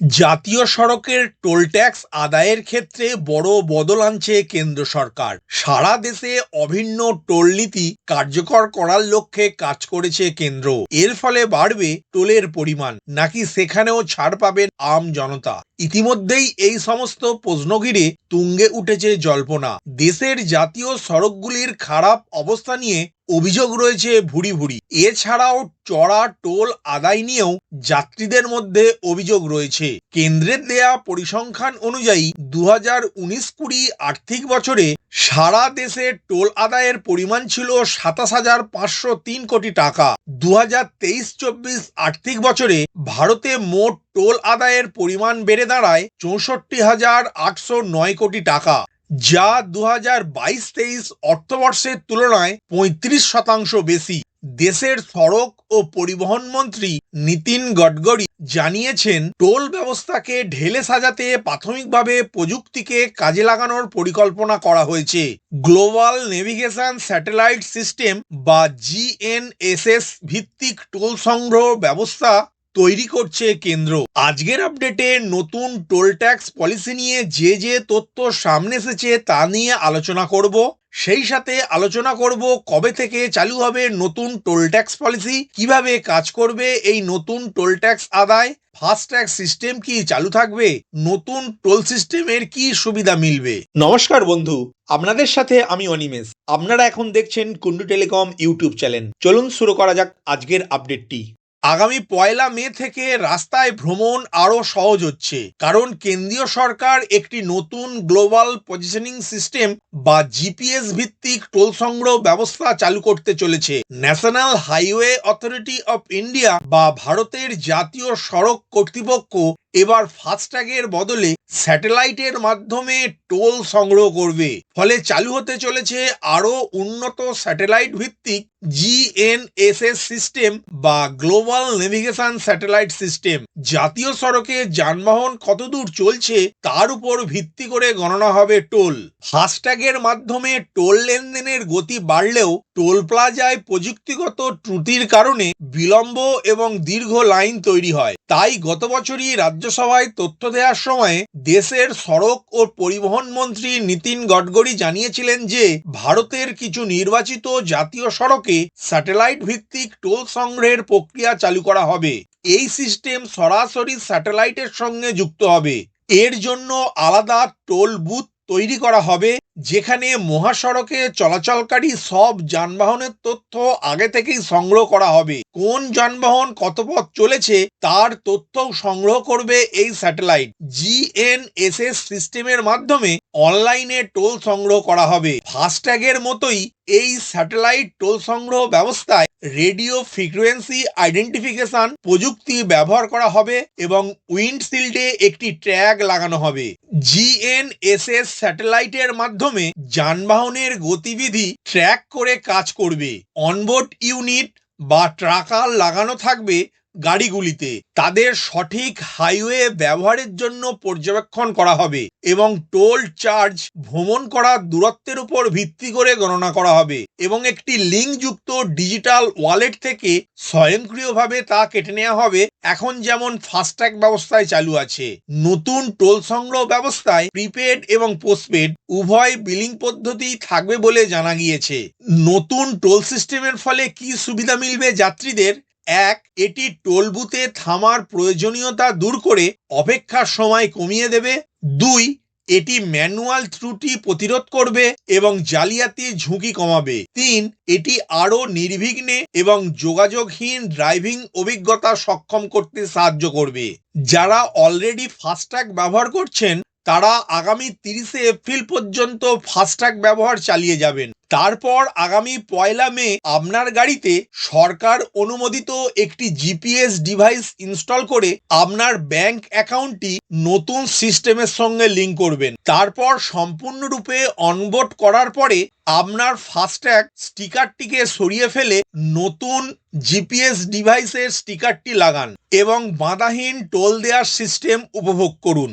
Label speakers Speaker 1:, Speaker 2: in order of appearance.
Speaker 1: জাতীয় সড়কের toll tax আদায়ের ক্ষেত্রে বড় বদল আনছে কেন্দ্র সরকার। সারা দেশে অভিন্ন টোল নীতি কার্যকর করার লক্ষ্যে কাজ করেছে কেন্দ্র। এর ফলে বাড়বে টোলের পরিমাণ, নাকি সেখানেও ছাড় পাবেন আম জনতা। ইতিমধ্যেই এই সমস্ত প্রশ্ন ঘিরে তুঙ্গে উঠেছে জল্পনা। দেশের জাতীয় সড়কগুলির খারাপ অবস্থা নিয়ে অভিযোগ রয়েছে ভুরি ভুরি এছাড়াও চড়া, টোল, আদায় নিয়েও যাত্রীদের মধ্যে অভিযোগ রয়েছে। কেন্দ্রের দেয়া পরিসংখ্যান অনুযায়ী দু হাজার উনিশ কুড়ি আর্থিক বছরে সারা দেশে টোল আদায়ের পরিমাণ ছিল সাতাশ হাজার পাঁচশো তিন কোটি টাকা। দু হাজার তেইশ চব্বিশ আর্থিক বছরে ভারতে মোট টোল আদায়ের পরিমাণ বেড়ে দাঁড়ায় চৌষট্টি হাজার আটশো নয় কোটি টাকা। যা দু হাজার বাইশ তেইশ অর্থবর্ষের তুলনায় পঁয়ত্রিশ শতাংশ বেশি। দেশের সড়ক ও পরিবহন মন্ত্রী নীতিন গডকরি জানিয়েছেন, টোল ব্যবস্থাকে ঢেলে সাজাতে প্রাথমিকভাবে প্রযুক্তিকে কাজে লাগানোর পরিকল্পনা করা হয়েছে। গ্লোবাল নেভিগেশন স্যাটেলাইট সিস্টেম বা জিএনএসএস ভিত্তিক টোল সংগ্রহ ব্যবস্থা তৈরি করছে কেন্দ্র। আজকের আপডেটে নতুন টোল ট্যাক্স পলিসি নিয়ে যে যে তথ্য সামনে এসেছে তা নিয়ে আলোচনা করব। সেই সাথে আলোচনা করব কবে থেকে চালু হবে নতুন টোল ট্যাক্স পলিসি কীভাবে কাজ করবে এই নতুন টোল ট্যাক্স আদায় ফাস্ট ট্যাক্স সিস্টেম কি চালু থাকবে, নতুন টোল সিস্টেমের কি সুবিধা মিলবে। নমস্কার বন্ধু, আপনাদের সাথে আমি অনিমেষ। আপনারা এখন দেখছেন কুন্ডু টেলিকম ইউটিউব চ্যানেল। চলুন শুরু করা যাক আজকের আপডেটটি আগামী পয়লা মে থেকে রাস্তায় ভ্রমণ আরও সহজ হচ্ছে, কারণ কেন্দ্রীয় সরকার একটি নতুন গ্লোবাল পজিশনিং সিস্টেম বা জিপিএস ভিত্তিক টোল সংগ্রহ ব্যবস্থা চালু করতে চলেছে। National highway authority of India বা ভারতের জাতীয় সড়ক কর্তৃপক্ষ এবার ফাস্ট্যাগের বদলে স্যাটেলাইটের মাধ্যমে টোল সংগ্রহ করবে। ফলে চালু হতে চলেছে আরও উন্নত স্যাটেলাইট ভিত্তিক জিএনএসএস সিস্টেম বা গ্লোবাল নেভিগেশন স্যাটেলাইট সিস্টেম। জাতীয় সড়কে যানবাহন কতদূর চলছে তার উপর ভিত্তি করে গণনা হবে টোল। ফাস্ট্যাগের মাধ্যমে টোল লেনদেনের গতি বাড়লেও টোল প্লাজায় প্রযুক্তিগত ত্রুটির কারণে বিলম্ব এবং দীর্ঘ লাইন তৈরি হয়। তাই গত বছরই রাজ্যসভায় তথ্য দেওয়ার সময় দেশের সড়ক ও পরিবহন মন্ত্রী নীতিন গডকরি জানিয়েছিলেন যে, ভারতের কিছু নির্বাচিত জাতীয় সড়কে স্যাটেলাইট ভিত্তিক টোল সংগ্রহের প্রক্রিয়া চালু করা হবে। এই সিস্টেম সরাসরি স্যাটেলাইটের সঙ্গে যুক্ত হবে। এর জন্য আলাদা টোল বুথ তৈরি করা হবে। যেখানে মহাসড়কে চলাচলকারী সব যানবাহনের তথ্য আগে থেকেই সংগ্রহ করা হবে। কোন যানবাহন কত পথ চলেছে তার তথ্যও সংগ্রহ করবে এই স্যাটেলাইট। জিএনএসএস সিস্টেমের মাধ্যমে অনলাইনে টোল সংগ্রহ করা হবে। ফাস্ট্যাগের মতোই এই স্যাটেলাইট টোল সংগ্রহ ব্যবস্থায় রেডিও ফ্রিকোয়েন্সি আইডেন্টিফিকেশন প্রযুক্তি ব্যবহার করা হবে এবং উইন্ডশিল্ডে একটি ট্র্যাগ লাগানো হবে। জিএনএসএস স্যাটেলাইটের মাধ্যমে যানবাহনের গতিবিধি ট্র্যাক করে কাজ করবে। অনবোর্ড ইউনিট বা ট্রাকার লাগানো থাকবে গাড়িগুলিতে। তাদের সঠিক হাইওয়ে ব্যবহারের জন্য পর্যবেক্ষণ করা হবে এবং টোল চার্জ ভ্রমণ করার দূরত্বের উপর ভিত্তি করে গণনা করা হবে এবং একটি লিঙ্কযুক্ত ডিজিটাল ওয়ালেট থেকে স্বয়ংক্রিয়ভাবে তা কেটে নেওয়া হবে। এখন যেমন ফাস্ট্যাগ ব্যবস্থায় চালু আছে, নতুন টোল সংগ্রহ ব্যবস্থায় প্রিপেড এবং পোস্টপেড উভয় বিলিং পদ্ধতি থাকবে বলে জানা গিয়েছে। নতুন টোল সিস্টেমের ফলে কি সুবিধা মিলবে যাত্রীদের? এক, এটি টোল বুথে থামার প্রয়োজনীয়তা দূর করে অপেক্ষার সময় কমিয়ে দেবে। দুই, এটি ম্যানুয়াল ত্রুটি প্রতিরোধ করবে এবং জালিয়াতির ঝুঁকি কমাবে। তিন, এটি আরও নির্বিঘ্নে এবং যোগাযোগহীন ড্রাইভিং অভিজ্ঞতা সক্ষম করতে সাহায্য করবে। যারা অলরেডি ফাস্ট্যাগ ব্যবহার করছেন তারা আগামী তিরিশে এপ্রিল পর্যন্ত ফাস্ট্যাগ ব্যবহার চালিয়ে যাবেন। তারপর আগামী পয়লা মে আপনার গাড়িতে সরকার অনুমোদিত একটি জিপিএস ডিভাইস ইনস্টল করে আপনার ব্যাংক অ্যাকাউন্টটি নতুন সিস্টেমের সঙ্গে লিঙ্ক করবেন। তারপর সম্পূর্ণরূপে অনবোর্ড করার পরে আপনার ফাস্ট্যাগ স্টিকারটিকে সরিয়ে ফেলে নতুন জিপিএস ডিভাইসের স্টিকারটি লাগান এবং বাধাহীন টোল দেওয়ার সিস্টেম উপভোগ করুন।